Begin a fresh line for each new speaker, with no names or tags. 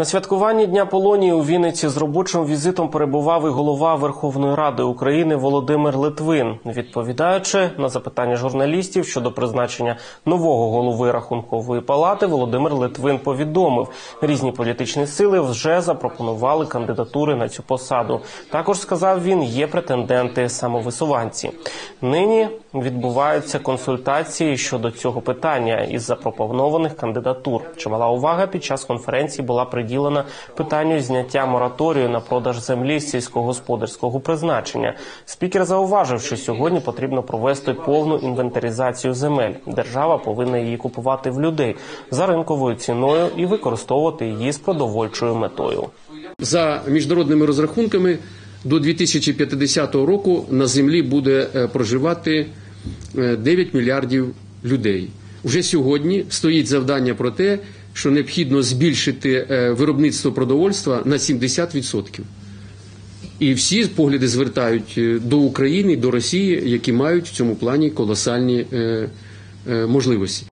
На святкуванні Дня Полонії у Вінниці з робочим візитом перебував і голова Верховної Ради України Володимир Литвин. Відповідаючи на запитання журналістів щодо призначення нового голови рахункової палати, Володимир Литвин повідомив, різні політичні сили вже запропонували кандидатури на цю посаду. Також сказав він, є претенденти самовисуванці. Нині відбуваються консультації щодо цього питання із запропонованих кандидатур. Чимала увага під час конференції була приділена питанню зняття мораторію на продаж землі сільськогосподарського призначення. Спікер зауважив, що сьогодні потрібно провести повну інвентаризацію земель. Держава повинна її купувати в людей за ринковою ціною і використовувати її з продовольчою метою.
За міжнародними розрахунками до 2050 року на землі буде е, проживати е, 9 мільярдів людей. Уже сьогодні стоїть завдання про те, що необхідно збільшити е, виробництво продовольства на 70%. І всі погляди звертають е, до України, до Росії, які мають в цьому плані колосальні е, можливості.